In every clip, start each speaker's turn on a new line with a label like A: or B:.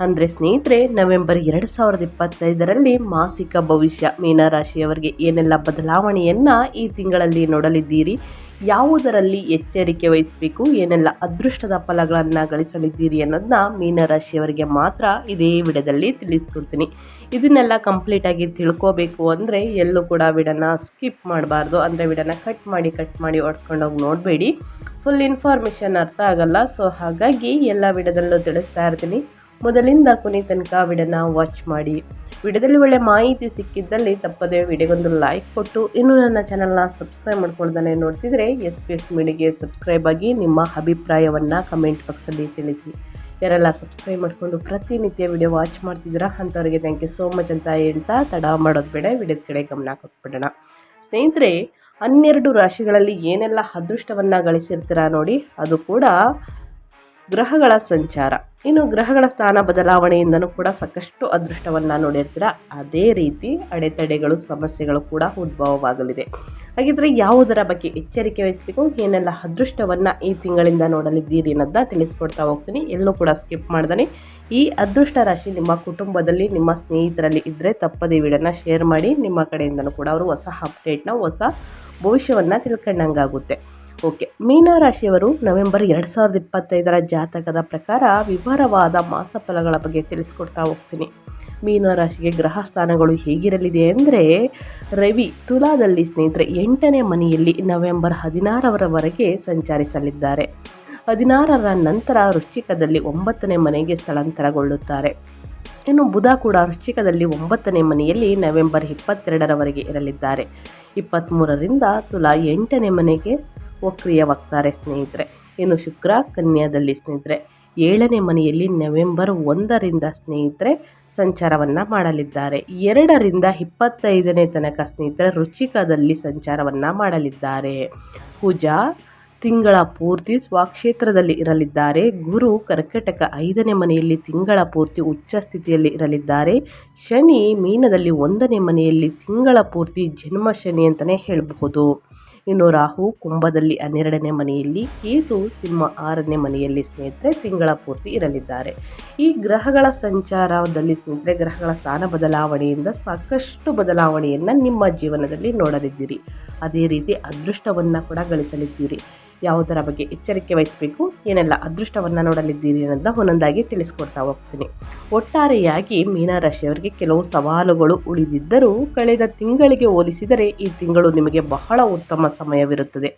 A: ಅಂದರೆ ಸ್ನೇಹಿತರೆ, ನವೆಂಬರ್ ಎರಡು ಸಾವಿರದ ಇಪ್ಪತ್ತೈದರಲ್ಲಿ ಮಾಸಿಕ ಭವಿಷ್ಯ ಮೀನರಾಶಿಯವರಿಗೆ ಏನೆಲ್ಲ ಬದಲಾವಣೆಯನ್ನು ಈ ತಿಂಗಳಲ್ಲಿ ನೋಡಲಿದ್ದೀರಿ? ಯಾವುದರಲ್ಲಿ ಎಚ್ಚರಿಕೆ ವಹಿಸಬೇಕು? ಏನೆಲ್ಲ ಅದೃಷ್ಟದ ಫಲಗಳನ್ನು ಗಳಿಸಲಿದ್ದೀರಿ ಅನ್ನೋದನ್ನ ಮೀನರಾಶಿಯವರಿಗೆ ಮಾತ್ರ ಇದೇ ವಿಡದಲ್ಲಿ ತಿಳಿಸ್ಕೊಡ್ತೀನಿ. ಇದನ್ನೆಲ್ಲ ಕಂಪ್ಲೀಟಾಗಿ ತಿಳ್ಕೋಬೇಕು ಅಂದರೆ ಎಲ್ಲೂ ಕೂಡ ವಿಡನ ಸ್ಕಿಪ್ ಮಾಡಬಾರ್ದು. ಅಂದರೆ ವಿಡನ್ನ ಕಟ್ ಮಾಡಿ ಕಟ್ ಮಾಡಿ ಓಡಿಸ್ಕೊಂಡೋಗಿ ನೋಡಬೇಡಿ. ಫುಲ್ ಇನ್ಫಾರ್ಮೇಷನ್ ಅರ್ಥ ಆಗಲ್ಲ. ಸೊ, ಹಾಗಾಗಿ ಎಲ್ಲ ವಿಡದಲ್ಲೂ ತಿಳಿಸ್ತಾ ಇರ್ತೀನಿ. ಮೊದಲಿಂದ ಕೊನೆ ತನಕ ವಿಡಿಯೋನ ವಾಚ್ ಮಾಡಿ. ವಿಡಿಯೋದಲ್ಲಿ ಒಳ್ಳೆ ಮಾಹಿತಿ ಸಿಕ್ಕಿದ್ದಲ್ಲಿ ತಪ್ಪದೆ ವಿಡಿಯೋಗೊಂದು ಲೈಕ್ ಕೊಟ್ಟು, ಇನ್ನೂ ನನ್ನ ಚಾನಲ್ನ ಸಬ್ಸ್ಕ್ರೈಬ್ ಮಾಡ್ಕೊಳ್ದಾನೆ ನೋಡ್ತಿದ್ರೆ ಎಸ್ ಪಿ ಎಸ್ ಮೀಡಿಗೆ ಸಬ್ಸ್ಕ್ರೈಬ್ ಆಗಿ ನಿಮ್ಮ ಅಭಿಪ್ರಾಯವನ್ನು ಕಮೆಂಟ್ ಬಾಕ್ಸಲ್ಲಿ ತಿಳಿಸಿ. ಯಾರೆಲ್ಲ ಸಬ್ಸ್ಕ್ರೈಬ್ ಮಾಡಿಕೊಂಡು ಪ್ರತಿನಿತ್ಯ ವಿಡಿಯೋ ವಾಚ್ ಮಾಡ್ತಿದ್ದೀರಾ ಅಂಥವ್ರಿಗೆ ಥ್ಯಾಂಕ್ ಯು ಸೋ ಮಚ್ ಅಂತ ಹೇಳ್ತಾ ತಡ ಮಾಡೋದು ಬೇಡ, ವಿಡಿಯೋದ ಕಡೆ ಗಮನ ಕೊಟ್ಬಿಡೋಣ. ಸ್ನೇಹಿತರೆ, ಹನ್ನೆರಡು ರಾಶಿಗಳಲ್ಲಿ ಏನೆಲ್ಲ ಅದೃಷ್ಟವನ್ನು ಗಳಿಸಿರ್ತೀರಾ ನೋಡಿ, ಅದು ಕೂಡ ಗ್ರಹಗಳ ಸಂಚಾರ. ಇನ್ನು ಗ್ರಹಗಳ ಸ್ಥಾನ ಬದಲಾವಣೆಯಿಂದನೂ ಕೂಡ ಸಾಕಷ್ಟು ಅದೃಷ್ಟವನ್ನು ನೋಡಿರ್ತೀರ. ಅದೇ ರೀತಿ ಅಡೆತಡೆಗಳು, ಸಮಸ್ಯೆಗಳು ಕೂಡ ಉದ್ಭವವಾಗಲಿದೆ. ಹಾಗಿದ್ರೆ ಯಾವುದರ ಬಗ್ಗೆ ಎಚ್ಚರಿಕೆ ವಹಿಸಬೇಕು, ಏನೆಲ್ಲ ಅದೃಷ್ಟವನ್ನು ಈ ತಿಂಗಳಿಂದ ನೋಡಲಿದ್ದೀರಿ ಅನ್ನೋದನ್ನ ತಿಳಿಸ್ಕೊಡ್ತಾ ಹೋಗ್ತೀನಿ. ಎಲ್ಲೂ ಕೂಡ ಸ್ಕಿಪ್ ಮಾಡ್ದೆ ಈ ಅದೃಷ್ಟ ರಾಶಿ ನಿಮ್ಮ ಕುಟುಂಬದಲ್ಲಿ, ನಿಮ್ಮ ಸ್ನೇಹಿತರಲ್ಲಿ ಇದ್ದರೆ ತಪ್ಪದೇ ವಿಡನ್ನು ಶೇರ್ ಮಾಡಿ. ನಿಮ್ಮ ಕಡೆಯಿಂದನೂ ಕೂಡ ಅವರು ಹೊಸ ಅಪ್ಡೇಟ್ನ ಹೊಸ ಭವಿಷ್ಯವನ್ನು ತಿಳ್ಕೊಂಡಂಗಾಗುತ್ತೆ. ಓಕೆ. ಮೀನರಾಶಿಯವರು ನವೆಂಬರ್ ಎರಡು ಸಾವಿರದ ಇಪ್ಪತ್ತೈದರ ಜಾತಕದ ಪ್ರಕಾರ ವಿವರವಾದ ಮಾಸ ಫಲಗಳ ಬಗ್ಗೆ ತಿಳಿಸ್ಕೊಡ್ತಾ ಹೋಗ್ತೀನಿ. ಮೀನರಾಶಿಗೆ ಗ್ರಹ ಸ್ಥಾನಗಳು ಹೇಗಿರಲಿದೆ ಅಂದರೆ, ರವಿ ತುಲಾದಲ್ಲಿ ಸ್ನೇಹಿತರೆ ಎಂಟನೇ ಮನೆಯಲ್ಲಿ ನವೆಂಬರ್ ಹದಿನಾರರವರೆಗೆ ಸಂಚರಿಸಲಿದ್ದಾರೆ. ಹದಿನಾರರ ನಂತರ ವೃಶ್ಚಿಕದಲ್ಲಿ ಒಂಬತ್ತನೇ ಮನೆಗೆ ಸ್ಥಳಾಂತರಗೊಳ್ಳುತ್ತಾರೆ. ಇನ್ನು ಬುಧ ಕೂಡ ವೃಶ್ಚಿಕದಲ್ಲಿ ಒಂಬತ್ತನೇ ಮನೆಯಲ್ಲಿ ನವೆಂಬರ್ ಇಪ್ಪತ್ತೆರಡರವರೆಗೆ ಇರಲಿದ್ದಾರೆ. ಇಪ್ಪತ್ತ್ಮೂರರಿಂದ ತುಲಾ ಎಂಟನೇ ಮನೆಗೆ ವಕ್ರಿಯವಾಗ್ತಾರೆ ಸ್ನೇಹಿತರೆ, ಇನ್ನು ಶುಕ್ರ ಕನ್ಯಾದಲ್ಲಿ ಸ್ನೇಹಿತರೆ, ಏಳನೇ ಮನೆಯಲ್ಲಿ ನವೆಂಬರ್ ಒಂದರಿಂದ ಸ್ನೇಹಿತರೆ ಸಂಚಾರವನ್ನು ಮಾಡಲಿದ್ದಾರೆ. ಎರಡರಿಂದ ಇಪ್ಪತ್ತೈದನೇ ತನಕ ಸ್ನೇಹಿತರೆ ರುಚಿಕದಲ್ಲಿ ಸಂಚಾರವನ್ನು ಮಾಡಲಿದ್ದಾರೆ. ಪೂಜಾ ತಿಂಗಳ ಪೂರ್ತಿ ಸ್ವಕ್ಷೇತ್ರದಲ್ಲಿ ಇರಲಿದ್ದಾರೆ. ಗುರು ಕರ್ಕಟಕ ಐದನೇ ಮನೆಯಲ್ಲಿ ತಿಂಗಳ ಪೂರ್ತಿ ಉಚ್ಚ ಸ್ಥಿತಿಯಲ್ಲಿ ಇರಲಿದ್ದಾರೆ. ಶನಿ ಮೀನದಲ್ಲಿ ಒಂದನೇ ಮನೆಯಲ್ಲಿ ತಿಂಗಳ ಪೂರ್ತಿ ಜನ್ಮ ಶನಿ ಅಂತಲೇ ಹೇಳಬಹುದು. ಇನ್ನು ರಾಹು ಕುಂಭದಲ್ಲಿ ಹನ್ನೆರಡನೇ ಮನೆಯಲ್ಲಿ, ಕೇತು ಸಿಂಹ ಆರನೇ ಮನೆಯಲ್ಲಿ ಸ್ನೇಹಿತರೆ ತಿಂಗಳ ಪೂರ್ತಿ ಇರಲಿದ್ದಾರೆ. ಈ ಗ್ರಹಗಳ ಸಂಚಾರದಲ್ಲಿ ಸ್ನೇಹಿತರೆ ಗ್ರಹಗಳ ಸ್ಥಾನ ಬದಲಾವಣೆಯಿಂದ ಸಾಕಷ್ಟು ಬದಲಾವಣೆಯನ್ನು ನಿಮ್ಮ ಜೀವನದಲ್ಲಿ ನೋಡಲಿದ್ದೀರಿ. ಅದೇ ರೀತಿ ಅದೃಷ್ಟವನ್ನು ಕೂಡ ಗಳಿಸಲಿದ್ದೀರಿ. ಯಾವುದರ ಬಗ್ಗೆ ಎಚ್ಚರಿಕೆ ವಹಿಸಬೇಕು, ಏನೆಲ್ಲ ಅದೃಷ್ಟವನ್ನು ನೋಡಲಿದ್ದೀರಿ ಅನ್ನೋದನ್ನ ಒಂದೊಂದಾಗಿ ತಿಳಿಸ್ಕೊಡ್ತಾ ಹೋಗ್ತೀನಿ. ಒಟ್ಟಾರೆಯಾಗಿ ಮೀನರಾಶಿಯವರಿಗೆ ಕೆಲವು ಸವಾಲುಗಳು ಉಳಿದಿದ್ದರೂ, ಕಳೆದ ತಿಂಗಳಿಗೆ ಹೋಲಿಸಿದರೆ ಈ ತಿಂಗಳು ನಿಮಗೆ ಬಹಳ ಉತ್ತಮ ಸಮಯವಿರುತ್ತದೆ.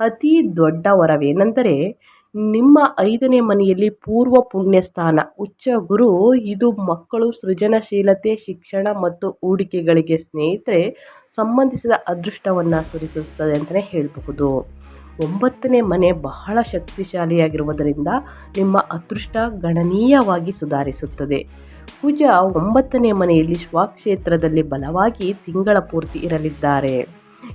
A: ಅತಿ ದೊಡ್ಡ ವರವೇನೆಂದರೆ, ನಿಮ್ಮ ಐದನೇ ಮನೆಯಲ್ಲಿ ಪೂರ್ವ ಪುಣ್ಯ ಸ್ಥಾನ ಉಚ್ಚ ಗುರು, ಇದು ಮಕ್ಕಳು ಸೃಜನಶೀಲತೆ, ಶಿಕ್ಷಣ ಮತ್ತು ಹೂಡಿಕೆಗಳಿಗೆ ಸ್ನೇಹಿತರೆ, ಸಂಬಂಧಿಸಿದ ಅದೃಷ್ಟವನ್ನು ಸುರಿಸುತ್ತದೆ ಅಂತಲೇ ಹೇಳಬಹುದು. ಒಂಬತ್ತನೇ ಮನೆ ಬಹಳ ಶಕ್ತಿಶಾಲಿಯಾಗಿರುವುದರಿಂದ ನಿಮ್ಮ ಅದೃಷ್ಟ ಗಣನೀಯವಾಗಿ ಸುಧಾರಿಸುತ್ತದೆ. ಕುಜ ಒಂಬತ್ತನೇ ಮನೆಯಲ್ಲಿ ಸ್ವಕ್ಷೇತ್ರದಲ್ಲಿ ಬಲವಾಗಿ ತಿಂಗಳ ಪೂರ್ತಿ ಇರಲಿದ್ದಾರೆ.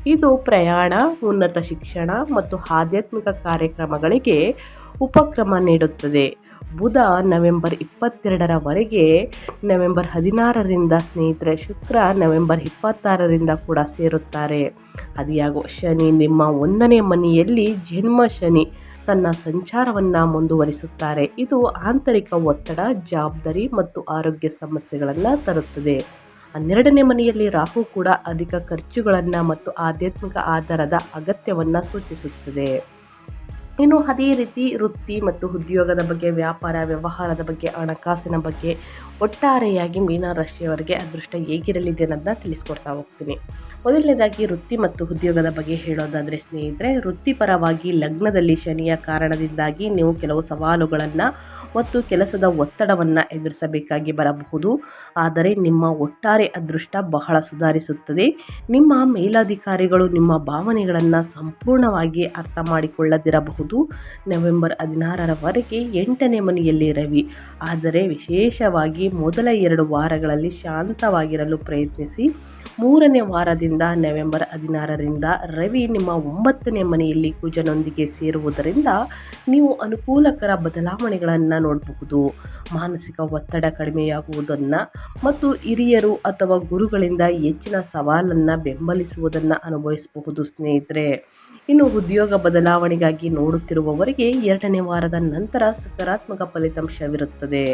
A: ಇದು ಪ್ರಯಾಣ, ಉನ್ನತ ಶಿಕ್ಷಣ ಮತ್ತು ಆಧ್ಯಾತ್ಮಿಕ ಕಾರ್ಯಕ್ರಮಗಳಿಗೆ ಉಪಕ್ರಮ ನೀಡುತ್ತದೆ. ಬುಧ ನವೆಂಬರ್ ಇಪ್ಪತ್ತೆರಡರವರೆಗೆ, ನವೆಂಬರ್ ಹದಿನಾರರಿಂದ ಸ್ನೇಹಿತರೆ ಶುಕ್ರ ನವೆಂಬರ್ ಇಪ್ಪತ್ತಾರರಿಂದ ಕೂಡ ಸೇರುತ್ತಾರೆ. ಅದಿಯಾಗೋ ಶನಿ ನಿಮ್ಮ ಒಂದನೇ ಮನೆಯಲ್ಲಿ ಜನ್ಮ ಶನಿ ತನ್ನ ಸಂಚಾರವನ್ನು ಮುಂದುವರಿಸುತ್ತಾರೆ. ಇದು ಆಂತರಿಕ ಒತ್ತಡ, ಜವಾಬ್ದಾರಿ ಮತ್ತು ಆರೋಗ್ಯ ಸಮಸ್ಯೆಗಳನ್ನು ತರುತ್ತದೆ. ಹನ್ನೆರಡನೇ ಮನೆಯಲ್ಲಿ ರಾಹು ಕೂಡ ಅಧಿಕ ಖರ್ಚುಗಳನ್ನು ಮತ್ತು ಆಧ್ಯಾತ್ಮಿಕ ಆಧಾರದ ಅಗತ್ಯವನ್ನು ಸೂಚಿಸುತ್ತದೆ. ಇನ್ನು ಅದೇ ರೀತಿ ವೃತ್ತಿ ಮತ್ತು ಉದ್ಯೋಗದ ಬಗ್ಗೆ, ವ್ಯಾಪಾರ, ವ್ಯವಹಾರದ ಬಗ್ಗೆ, ಹಣಕಾಸಿನ ಬಗ್ಗೆ ಒಟ್ಟಾರೆಯಾಗಿ ಮೀನರಾಶಿಯವರಿಗೆ ಅದೃಷ್ಟ ಹೇಗಿರಲಿದೆ ಅನ್ನೋದನ್ನ ತಿಳಿಸ್ಕೊಡ್ತಾ ಹೋಗ್ತೀನಿ. ಮೊದಲನೇದಾಗಿ ವೃತ್ತಿ ಮತ್ತು ಉದ್ಯೋಗದ ಬಗ್ಗೆ ಹೇಳೋದಾದರೆ ಸ್ನೇಹಿತರೆ, ವೃತ್ತಿಪರವಾಗಿ ಲಗ್ನದಲ್ಲಿ ಶನಿಯ ಕಾರಣದಿಂದಾಗಿ ನೀವು ಕೆಲವು ಸವಾಲುಗಳನ್ನು ಮತ್ತು ಕೆಲಸದ ಒತ್ತಡವನ್ನು ಎದುರಿಸಬೇಕಾಗಿ ಬರಬಹುದು. ಆದರೆ ನಿಮ್ಮ ಒಟ್ಟಾರೆ ಅದೃಷ್ಟ ಬಹಳ ಸುಧಾರಿಸುತ್ತದೆ. ನಿಮ್ಮ ಮೇಲಾಧಿಕಾರಿಗಳು ನಿಮ್ಮ ಭಾವನೆಗಳನ್ನು ಸಂಪೂರ್ಣವಾಗಿ ಅರ್ಥ ಮಾಡಿಕೊಳ್ಳದಿರಬಹುದು. ನವೆಂಬರ್ ಹದಿನಾರರವರೆಗೆ ಎಂಟನೇ ಮನೆಯಲ್ಲಿ ರವಿ. ಆದರೆ ವಿಶೇಷವಾಗಿ ಮೊದಲ ಎರಡು ವಾರಗಳಲ್ಲಿ ಶಾಂತವಾಗಿರಲು ಪ್ರಯತ್ನಿಸಿ. ಮೂರನೇ ವಾರದಿಂದ ನವೆಂಬರ್ ಹದಿನಾರರಿಂದ ರವಿ ನಿಮ್ಮ ಒಂಬತ್ತನೇ ಮನೆಯಲ್ಲಿ ಕುಜನೊಂದಿಗೆ ಸೇರುವುದರಿಂದ ನೀವು ಅನುಕೂಲಕರ ಬದಲಾವಣೆಗಳನ್ನು ನೋಡಬಹುದು. ಮಾನಸಿಕ ಒತ್ತಡ ಕಡಿಮೆಯಾಗುವುದನ್ನು ಮತ್ತು ಹಿರಿಯರು ಅಥವಾ ಗುರುಗಳಿಂದ ಹೆಚ್ಚಿನ ಸವಾಲನ್ನು ಬೆಂಬಲಿಸುವುದನ್ನು ಅನುಭವಿಸಬಹುದು ಸ್ನೇಹಿತರೆ. ಇನ್ನು ಉದ್ಯೋಗ ಬದಲಾವಣೆಗಾಗಿ ನೋಡುತ್ತಿರುವವರಿಗೆ ಎರಡನೇ ವಾರದ ನಂತರ ಸಕಾರಾತ್ಮಕ ಫಲಿತಾಂಶವಿರುತ್ತದೆ.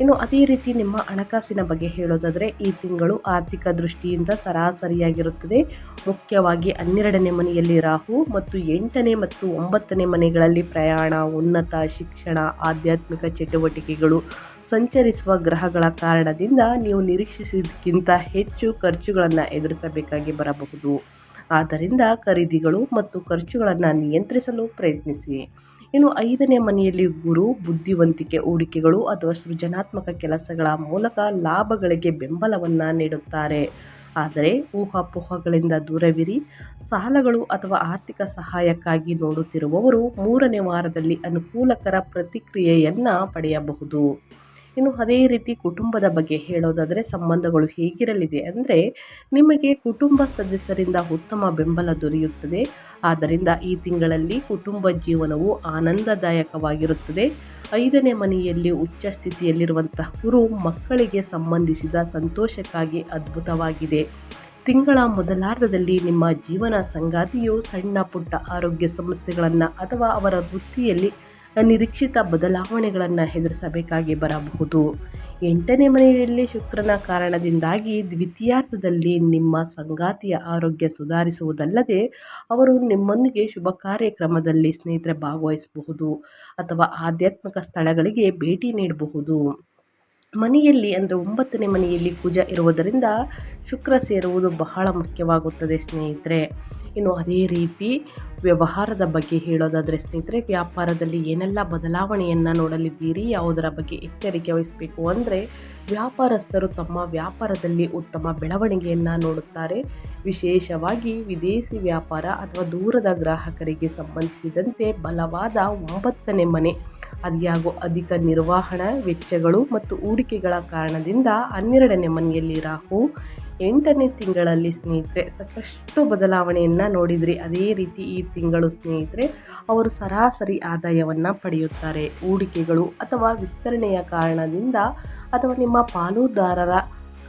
A: ಇನ್ನು ಅದೇ ರೀತಿ ನಿಮ್ಮ ಹಣಕಾಸಿನ ಬಗ್ಗೆ ಹೇಳೋದಾದರೆ ಈ ತಿಂಗಳು ಆರ್ಥಿಕ ದೃಷ್ಟಿಯಿಂದ ಸರಾಸರಿಯಾಗಿರುತ್ತದೆ. ಮುಖ್ಯವಾಗಿ ಹನ್ನೆರಡನೇ ಮನೆಯಲ್ಲಿ ರಾಹು ಮತ್ತು ಎಂಟನೇ ಮತ್ತು ಒಂಬತ್ತನೇ ಮನೆಗಳಲ್ಲಿ ಪ್ರಯಾಣ, ಉನ್ನತ ಶಿಕ್ಷಣ, ಆಧ್ಯಾತ್ಮಿಕ ಚಟುವಟಿಕೆಗಳು ಸಂಚರಿಸುವ ಗ್ರಹಗಳ ಕಾರಣದಿಂದ ನೀವು ನಿರೀಕ್ಷಿಸಿದಕ್ಕಿಂತ ಹೆಚ್ಚು ಖರ್ಚುಗಳನ್ನು ಎದುರಿಸಬೇಕಾಗಿ ಬರಬಹುದು. ಆದ್ದರಿಂದ ಖರೀದಿಗಳು ಮತ್ತು ಖರ್ಚುಗಳನ್ನು ನಿಯಂತ್ರಿಸಲು ಪ್ರಯತ್ನಿಸಿ. ಇನ್ನು ಐದನೇ ಮನೆಯಲ್ಲಿ ಗುರು, ಬುದ್ಧಿವಂತಿಕೆ ಹೂಡಿಕೆಗಳು ಅಥವಾ ಸೃಜನಾತ್ಮಕ ಕೆಲಸಗಳ ಮೂಲಕ ಲಾಭಗಳಿಗೆ ಬೆಂಬಲವನ್ನು ನೀಡುತ್ತಾರೆ. ಆದರೆ ಊಹಾಪೋಹಗಳಿಂದ ದೂರವಿರಿ, ಸಾಲಗಳು ಅಥವಾ ಆರ್ಥಿಕ ಸಹಾಯಕ್ಕಾಗಿ ನೋಡುತ್ತಿರುವವರು ಮೂರನೇ ವಾರದಲ್ಲಿ ಅನುಕೂಲಕರ ಪ್ರತಿಕ್ರಿಯೆಯನ್ನು ಪಡೆಯಬಹುದು. ಇನ್ನು ಅದೇ ರೀತಿ ಕುಟುಂಬದ ಬಗ್ಗೆ ಹೇಳೋದಾದರೆ ಸಂಬಂಧಗಳು ಹೇಗಿರಲಿದೆ ಅಂದರೆ ನಿಮಗೆ ಕುಟುಂಬ ಸದಸ್ಯರಿಂದ ಉತ್ತಮ ಬೆಂಬಲ ದೊರೆಯುತ್ತದೆ. ಆದ್ದರಿಂದ ಈ ತಿಂಗಳಲ್ಲಿ ಕುಟುಂಬ ಜೀವನವು ಆನಂದದಾಯಕವಾಗಿರುತ್ತದೆ. ಐದನೇ ಮನೆಯಲ್ಲಿ ಉಚ್ಚ ಸ್ಥಿತಿಯಲ್ಲಿರುವಂತಹ ಗುರು ಮಕ್ಕಳಿಗೆ ಸಂಬಂಧಿಸಿದ ಸಂತೋಷಕ್ಕಾಗಿ ಅದ್ಭುತವಾಗಿದೆ. ತಿಂಗಳ ಮೊದಲಾರ್ಧದಲ್ಲಿ ನಿಮ್ಮ ಜೀವನ ಸಂಗಾತಿಯು ಸಣ್ಣ ಪುಟ್ಟ ಆರೋಗ್ಯ ಸಮಸ್ಯೆಗಳನ್ನು ಅಥವಾ ಅವರ ವೃತ್ತಿಯಲ್ಲಿ ಅನಿರೀಕ್ಷಿತ ಬದಲಾವಣೆಗಳನ್ನು ಎದುರಿಸಬೇಕಾಗಿ ಬರಬಹುದು. ಎಂಟನೇ ಮನೆಯಲ್ಲಿ ಶುಕ್ರನ ಕಾರಣದಿಂದಾಗಿ ದ್ವಿತೀಯಾರ್ಥದಲ್ಲಿ ನಿಮ್ಮ ಸಂಗಾತಿಯ ಆರೋಗ್ಯ ಸುಧಾರಿಸುವುದಲ್ಲದೆ ಅವರು ನಿಮ್ಮೊಂದಿಗೆ ಶುಭ ಕಾರ್ಯಕ್ರಮದಲ್ಲಿ ಸ್ನೇಹಿತರೆ ಭಾಗವಹಿಸಬಹುದು ಅಥವಾ ಆಧ್ಯಾತ್ಮಿಕ ಸ್ಥಳಗಳಿಗೆ ಭೇಟಿ ನೀಡಬಹುದು. ಮನೆಯಲ್ಲಿ ಅಂದರೆ ಒಂಬತ್ತನೇ ಮನೆಯಲ್ಲಿ ಕುಜ ಇರುವುದರಿಂದ ಶುಕ್ರ ಸೇರುವುದು ಬಹಳ ಮುಖ್ಯವಾಗುತ್ತದೆ ಸ್ನೇಹಿತರೆ. ಇನ್ನು ಅದೇ ರೀತಿ ವ್ಯವಹಾರದ ಬಗ್ಗೆ ಹೇಳೋದಾದರೆ ಸ್ನೇಹಿತರೆ, ವ್ಯಾಪಾರದಲ್ಲಿ ಏನೆಲ್ಲ ಬದಲಾವಣೆಯನ್ನು ನೋಡಲಿದ್ದೀರಿ, ಯಾವುದರ ಬಗ್ಗೆ ಎಚ್ಚರಿಕೆ ವಹಿಸಬೇಕು ಅಂದರೆ ವ್ಯಾಪಾರಸ್ಥರು ತಮ್ಮ ವ್ಯಾಪಾರದಲ್ಲಿ ಉತ್ತಮ ಬೆಳವಣಿಗೆಯನ್ನು ನೋಡುತ್ತಾರೆ. ವಿಶೇಷವಾಗಿ ವಿದೇಶಿ ವ್ಯಾಪಾರ ಅಥವಾ ದೂರದ ಗ್ರಾಹಕರಿಗೆ ಸಂಬಂಧಿಸಿದಂತೆ ಬಲವಾದ ಒಂಬತ್ತನೇ ಮನೆ ಅದ್ಯಾಗೋ ಅಧಿಕ ನಿರ್ವಹಣಾ ವೆಚ್ಚಗಳು ಮತ್ತು ಹೂಡಿಕೆಗಳ ಕಾರಣದಿಂದ ಹನ್ನೆರಡನೇ ಮನೆಯಲ್ಲಿ ರಾಹು ಎಂಟನೇ ತಿಂಗಳಲ್ಲಿ ಸ್ನೇಹಿತರೆ. ಸಾಕಷ್ಟು ಬದಲಾವಣೆಯನ್ನು ನೋಡಿದ್ರಿ. ಅದೇ ರೀತಿ ಈ ತಿಂಗಳು ಸ್ನೇಹಿತರೆ, ಅವರು ಸರಾಸರಿ ಆದಾಯವನ್ನು ಪಡೆಯುತ್ತಾರೆ. ಹೂಡಿಕೆಗಳು ಅಥವಾ ವಿಸ್ತರಣೆಯ ಕಾರಣದಿಂದ ಅಥವಾ ನಿಮ್ಮ ಪಾಲುದಾರರ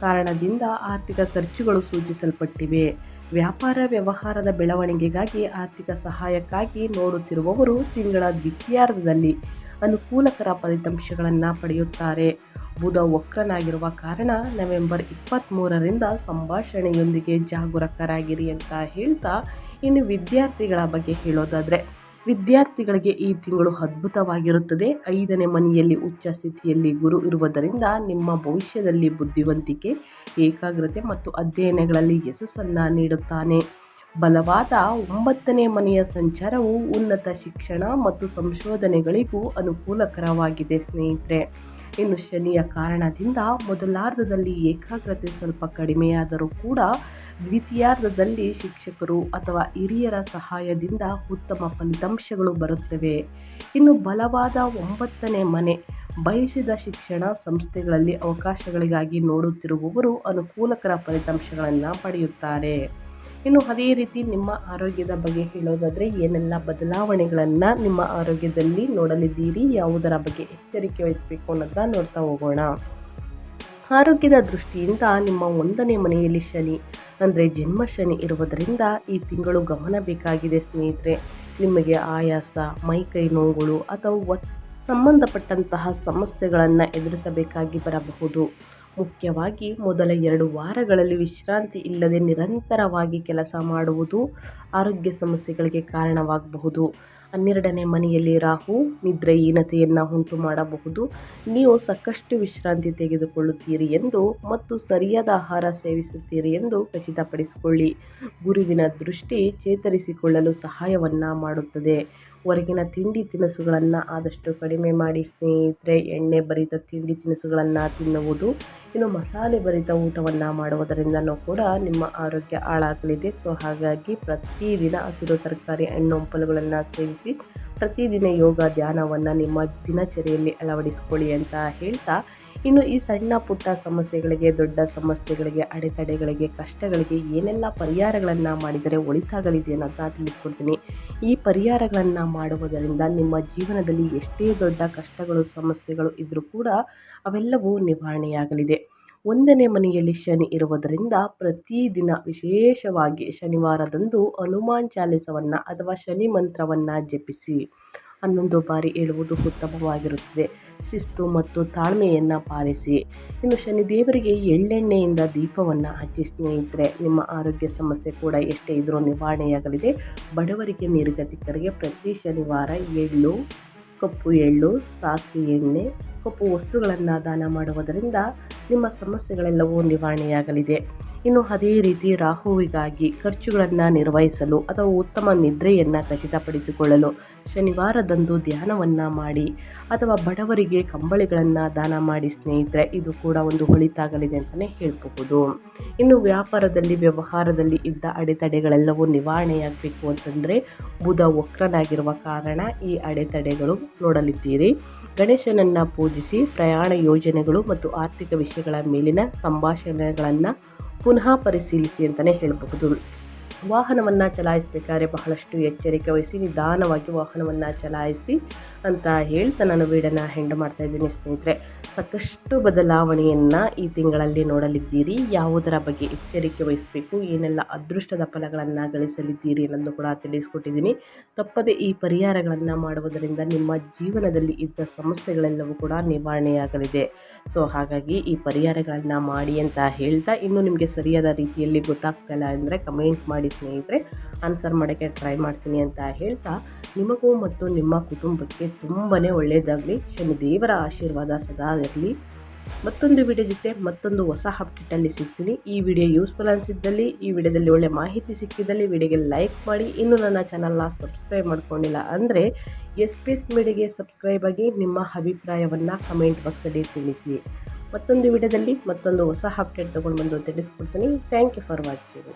A: ಕಾರಣದಿಂದ ಆರ್ಥಿಕ ಖರ್ಚುಗಳು ಸೂಚಿಸಲ್ಪಟ್ಟಿವೆ. ವ್ಯಾಪಾರ ವ್ಯವಹಾರದ ಬೆಳವಣಿಗೆಗಾಗಿ ಆರ್ಥಿಕ ಸಹಾಯಕ್ಕಾಗಿ ನೋಡುತ್ತಿರುವವರು ತಿಂಗಳ ದ್ವಿತೀಯಾರ್ಧದಲ್ಲಿ ಅನುಕೂಲಕರ ಫಲಿತಾಂಶಗಳನ್ನು ಪಡೆಯುತ್ತಾರೆ. ಬುಧ ವಕ್ರನಾಗಿರುವ ಕಾರಣ ನವೆಂಬರ್ ಇಪ್ಪತ್ತ್ಮೂರರಿಂದ ಸಂಭಾಷಣೆಯೊಂದಿಗೆ ಜಾಗರೂಕರಾಗಿರಿ ಅಂತ ಹೇಳ್ತಾ ಇನ್ನು ವಿದ್ಯಾರ್ಥಿಗಳ ಬಗ್ಗೆ ಹೇಳೋದಾದರೆ, ವಿದ್ಯಾರ್ಥಿಗಳಿಗೆ ಈ ತಿಂಗಳು ಅದ್ಭುತವಾಗಿರುತ್ತದೆ. ಐದನೇ ಮನೆಯಲ್ಲಿ ಉಚ್ಚ ಸ್ಥಿತಿಯಲ್ಲಿ ಗುರು ಇರುವುದರಿಂದ ನಿಮ್ಮ ಭವಿಷ್ಯದಲ್ಲಿ ಬುದ್ಧಿವಂತಿಕೆ, ಏಕಾಗ್ರತೆ ಮತ್ತು ಅಧ್ಯಯನಗಳಲ್ಲಿ ಯಶಸ್ಸನ್ನು ನೀಡುತ್ತಾನೆ. ಬಲವಾದ ಒಂಬತ್ತನೇ ಮನೆಯ ಸಂಚಾರವು ಉನ್ನತ ಶಿಕ್ಷಣ ಮತ್ತು ಸಂಶೋಧನೆಗಳಿಗೂ ಅನುಕೂಲಕರವಾಗಿದೆ, ಸ್ನೇಹಿತರೆ. ಇನ್ನು ಶನಿಯ ಕಾರಣದಿಂದ ಮೊದಲಾರ್ಧದಲ್ಲಿ ಏಕಾಗ್ರತೆ ಸ್ವಲ್ಪ ಕಡಿಮೆಯಾದರೂ ಕೂಡ ದ್ವಿತೀಯಾರ್ಧದಲ್ಲಿ ಶಿಕ್ಷಕರು ಅಥವಾ ಹಿರಿಯರ ಸಹಾಯದಿಂದ ಉತ್ತಮ ಫಲಿತಾಂಶಗಳು ಬರುತ್ತವೆ. ಇನ್ನು ಬಲವಾದ ಒಂಬತ್ತನೇ ಮನೆ ಬಯಸಿದ ಶಿಕ್ಷಣ ಸಂಸ್ಥೆಗಳಲ್ಲಿ ಅವಕಾಶಗಳಿಗಾಗಿ ನೋಡುತ್ತಿರುವವರು ಅನುಕೂಲಕರ ಫಲಿತಾಂಶಗಳನ್ನು ಪಡೆಯುತ್ತಾರೆ. ಇನ್ನು ಅದೇ ರೀತಿ ನಿಮ್ಮ ಆರೋಗ್ಯದ ಬಗ್ಗೆ ಹೇಳೋದಾದರೆ ಏನೆಲ್ಲ ಬದಲಾವಣೆಗಳನ್ನು ನಿಮ್ಮ ಆರೋಗ್ಯದಲ್ಲಿ ನೋಡಲಿದ್ದೀರಿ, ಯಾವುದರ ಬಗ್ಗೆ ಎಚ್ಚರಿಕೆ ವಹಿಸಬೇಕು ಅನ್ನೋದನ್ನ ನೋಡ್ತಾ ಹೋಗೋಣ. ಆರೋಗ್ಯದ ದೃಷ್ಟಿಯಿಂದ ನಿಮ್ಮ ಒಂದನೇ ಮನೆಯಲ್ಲಿ ಶನಿ, ಅಂದರೆ ಜನ್ಮ ಶನಿ ಇರುವುದರಿಂದ ಈ ತಿಂಗಳು ಗಮನ ಬೇಕಾಗಿದೆ ಸ್ನೇಹಿತರೆ. ನಿಮಗೆ ಆಯಾಸ, ಮೈಕೈ ನೋವುಗಳು ಅಥವಾ ಸಂಬಂಧಪಟ್ಟಂತಹ ಸಮಸ್ಯೆಗಳನ್ನು ಎದುರಿಸಬೇಕಾಗಿ ಬರಬಹುದು. ಮುಖ್ಯವಾಗಿ ಮೊದಲ ಎರಡು ವಾರಗಳಲ್ಲಿ ವಿಶ್ರಾಂತಿ ಇಲ್ಲದೆ ನಿರಂತರವಾಗಿ ಕೆಲಸ ಮಾಡುವುದು ಆರೋಗ್ಯ ಸಮಸ್ಯೆಗಳಿಗೆ ಕಾರಣವಾಗಬಹುದು. ಹನ್ನೆರಡನೇ ಮನೆಯಲ್ಲಿ ರಾಹು ನಿದ್ರೆಹೀನತೆಯನ್ನು ಉಂಟು ಮಾಡಬಹುದು. ನೀವು ಸಾಕಷ್ಟು ವಿಶ್ರಾಂತಿ ತೆಗೆದುಕೊಳ್ಳುತ್ತೀರಿ ಎಂದು ಮತ್ತು ಸರಿಯಾದ ಆಹಾರ ಸೇವಿಸುತ್ತೀರಿ ಎಂದು ಖಚಿತಪಡಿಸಿಕೊಳ್ಳಿ. ಗುರುವಿನ ದೃಷ್ಟಿ ಚೇತರಿಸಿಕೊಳ್ಳಲು ಸಹಾಯವನ್ನು ಮಾಡುತ್ತದೆ. ಹೊರಗಿನ ತಿಂಡಿ ತಿನಿಸುಗಳನ್ನು ಆದಷ್ಟು ಕಡಿಮೆ ಮಾಡಿ ಸ್ನೇಹಿತರೆ, ಎಣ್ಣೆ ಭರಿತ ತಿಂಡಿ ತಿನಿಸುಗಳನ್ನು ತಿನ್ನುವುದು. ಇನ್ನು ಮಸಾಲೆ ಭರಿತ ಊಟವನ್ನು ಮಾಡುವುದರಿಂದನೂ ಕೂಡ ನಿಮ್ಮ ಆರೋಗ್ಯ ಹಾಳಾಗಲಿದೆ. ಸೊ, ಹಾಗಾಗಿ ಪ್ರತಿದಿನ ಹಸಿರು ತರಕಾರಿ, ಹಣ್ಣು ಹಂಪಲುಗಳನ್ನು ಸೇವಿಸಿ ಪ್ರತಿದಿನ ಯೋಗ, ಧ್ಯಾನವನ್ನು ನಿಮ್ಮ ದಿನಚರಿಯಲ್ಲಿ ಅಳವಡಿಸ್ಕೊಳ್ಳಿ ಅಂತ ಹೇಳ್ತಾ ಇನ್ನು ಈ ಸಣ್ಣ ಪುಟ್ಟ ಸಮಸ್ಯೆಗಳಿಗೆ, ದೊಡ್ಡ ಸಮಸ್ಯೆಗಳಿಗೆ, ಅಡೆತಡೆಗಳಿಗೆ, ಕಷ್ಟಗಳಿಗೆ ಏನೆಲ್ಲ ಪರಿಹಾರಗಳನ್ನು ಮಾಡಿದರೆ ಒಳಿತಾಗಲಿದೆ ಅನ್ನೋದನ್ನ ತಿಳಿಸ್ಕೊಡ್ತೀನಿ. ಈ ಪರಿಹಾರಗಳನ್ನು ಮಾಡುವುದರಿಂದ ನಿಮ್ಮ ಜೀವನದಲ್ಲಿ ಎಷ್ಟೇ ದೊಡ್ಡ ಕಷ್ಟಗಳು, ಸಮಸ್ಯೆಗಳು ಇದ್ದರೂ ಕೂಡ ಅವೆಲ್ಲವೂ ನಿವಾರಣೆಯಾಗಲಿದೆ. ಒಂದನೇ ಮನೆಯಲ್ಲಿ ಶನಿ ಇರುವುದರಿಂದ ಪ್ರತಿದಿನ ವಿಶೇಷವಾಗಿ ಶನಿವಾರದಂದು ಹನುಮಾನ್ ಚಾಲಿಸವನ್ನು ಅಥವಾ ಶನಿ ಮಂತ್ರವನ್ನು ಜಪಿಸಿ. ಹನ್ನೊಂದು ಬಾರಿ ಹೇಳುವುದು ಉತ್ತಮವಾಗಿರುತ್ತದೆ. ಶಿಸ್ತು ಮತ್ತು ತಾಳ್ಮೆಯನ್ನು ಪಾಲಿಸಿ. ಇನ್ನು ಶನಿದೇವರಿಗೆ ಎಳ್ಳೆಣ್ಣೆಯಿಂದ ದೀಪವನ್ನು ಹಚ್ಚಿ ಸ್ನೇಹಿತರೆ, ನಿಮ್ಮ ಆರೋಗ್ಯ ಸಮಸ್ಯೆ ಕೂಡ ಎಷ್ಟೇ ಇದ್ರೂ ನಿವಾರಣೆಯಾಗಲಿದೆ. ಬಡವರಿಗೆ ನಿರ್ಗತಿಕರಿಗೆ ಪ್ರತಿ ಶನಿವಾರ ಎಳ್ಳು ಕಪ್ಪು ಎಳ್ಳು, ಸಾಸಿವೆ ಎಣ್ಣೆ ಕಪ್ಪು ವಸ್ತುಗಳನ್ನು ದಾನ ಮಾಡುವುದರಿಂದ ನಿಮ್ಮ ಸಮಸ್ಯೆಗಳೆಲ್ಲವೂ ನಿವಾರಣೆಯಾಗಲಿದೆ. ಇನ್ನು ಅದೇ ರೀತಿ ರಾಹುವಿಗಾಗಿ ಖರ್ಚುಗಳನ್ನು ನಿರ್ವಹಿಸಲು ಅಥವಾ ಉತ್ತಮ ನಿದ್ರೆಯನ್ನು ಖಚಿತಪಡಿಸಿಕೊಳ್ಳಲು ಶನಿವಾರದಂದು ಧ್ಯಾನವನ್ನು ಮಾಡಿ ಅಥವಾ ಬಡವರಿಗೆ ಕಂಬಳಿಗಳನ್ನು ದಾನ ಮಾಡಿ ಸ್ನೇಹಿತರೆ, ಇದು ಕೂಡ ಒಂದು ಒಳಿತಾಗಲಿದೆ ಅಂತಲೇ ಹೇಳಬಹುದು. ಇನ್ನು ವ್ಯಾಪಾರದಲ್ಲಿ, ವ್ಯವಹಾರದಲ್ಲಿ ಇದ್ದ ಅಡೆತಡೆಗಳೆಲ್ಲವೂ ನಿವಾರಣೆಯಾಗಬೇಕು ಅಂತಂದರೆ ಬುಧ ವಕ್ರನಾಗಿರುವ ಕಾರಣ ಈ ಅಡೆತಡೆಗಳು ನೋಡಲಿದ್ದೀರಿ. ಗಣೇಶನನ್ನು ಪೂಜಿಸಿ ಪ್ರಯಾಣ ಯೋಜನೆಗಳು ಮತ್ತು ಆರ್ಥಿಕ ವಿಷಯಗಳ ಮೇಲಿನ ಸಂಭಾಷಣೆಗಳನ್ನು ಪುನಃ ಪರಿಶೀಲಿಸಿ ಅಂತಲೇ ಹೇಳಬಹುದು. ವಾಹನವನ್ನು ಚಲಾಯಿಸಬೇಕಾದ್ರೆ ಬಹಳಷ್ಟು ಎಚ್ಚರಿಕೆ ವಹಿಸಿ, ನಿಧಾನವಾಗಿ ವಾಹನವನ್ನು ಚಲಾಯಿಸಿ ಅಂತ ಹೇಳ್ತಾ ನಾನು ವೀಡನ್ನು ಹೆಂಡ್ ಮಾಡ್ತಾ ಇದ್ದೀನಿ ಸ್ನೇಹಿತರೆ. ಸಾಕಷ್ಟು ಬದಲಾವಣೆಯನ್ನು ಈ ತಿಂಗಳಲ್ಲಿ ನೋಡಲಿದ್ದೀರಿ. ಯಾವುದರ ಬಗ್ಗೆ ಎಚ್ಚರಿಕೆ ವಹಿಸಬೇಕು, ಏನೆಲ್ಲ ಅದೃಷ್ಟದ ಫಲಗಳನ್ನು ಗಳಿಸಲಿದ್ದೀರಿ ಅನ್ನೋದು ಕೂಡ ತಿಳಿಸ್ಕೊಟ್ಟಿದ್ದೀನಿ. ತಪ್ಪದೆ ಈ ಪರಿಹಾರಗಳನ್ನು ಮಾಡುವುದರಿಂದ ನಿಮ್ಮ ಜೀವನದಲ್ಲಿ ಇದ್ದ ಸಮಸ್ಯೆಗಳೆಲ್ಲವೂ ಕೂಡ ನಿವಾರಣೆಯಾಗಲಿದೆ. ಸೊ, ಹಾಗಾಗಿ ಈ ಪರಿಹಾರಗಳನ್ನು ಮಾಡಿ ಅಂತ ಹೇಳ್ತಾ ಇನ್ನೂ ನಿಮಗೆ ಸರಿಯಾದ ರೀತಿಯಲ್ಲಿ ಗೊತ್ತಾಗ್ತಾಯಿಲ್ಲ ಅಂದರೆ ಕಮೆಂಟ್ ಮಾಡಿ ಸ್ನೇಹಿತರೆ. ಆನ್ಸರ್ ಮಾಡೋಕ್ಕೆ ಟ್ರೈ ಮಾಡ್ತೀನಿ ಅಂತ ಹೇಳ್ತಾ, ನಿಮಗೂ ಮತ್ತು ನಿಮ್ಮ ಕುಟುಂಬಕ್ಕೆ ತುಂಬಾ ಒಳ್ಳೆಯದಾಗಲಿ ಶನಿ ದೇವರ ಆಶೀರ್ವಾದ ಸದಾ ಇರಲಿ. ಮತ್ತೊಂದು ವಿಡಿಯೋ ಜೊತೆ ಮತ್ತೊಂದು ಹೊಸ ಅಪ್ಡೇಟಲ್ಲಿ ಸಿಗ್ತೀನಿ. ಈ ವಿಡಿಯೋ ಯೂಸ್ಫುಲ್ ಅನಿಸಿದ್ದಲ್ಲಿ, ಈ ವಿಡಿಯೋದಲ್ಲಿ ಒಳ್ಳೆ ಮಾಹಿತಿ ಸಿಕ್ಕಿದ್ದಲ್ಲಿ ವಿಡಿಯೋಗೆ ಲೈಕ್ ಮಾಡಿ. ಇನ್ನೂ ನನ್ನ ಚಾನಲ್ನ ಸಬ್ಸ್ಕ್ರೈಬ್ ಮಾಡ್ಕೊಂಡಿಲ್ಲ ಅಂದರೆ ಎಸ್ ಪಿ ಎಸ್ ಮೀಡಿಯಾಗೆ ಸಬ್ಸ್ಕ್ರೈಬ್ ಆಗಿ ನಿಮ್ಮ ಅಭಿಪ್ರಾಯವನ್ನು ಕಮೆಂಟ್ ಬಾಕ್ಸಲ್ಲಿ ತಿಳಿಸಿ. ಮತ್ತೊಂದು ವಿಡಿಯೋದಲ್ಲಿ ಮತ್ತೊಂದು ಹೊಸ ಅಪ್ಡೇಟ್ ತೊಗೊಂಡು ಬಂದು ತಿಳಿಸ್ಕೊಡ್ತೀನಿ. Thank you for watching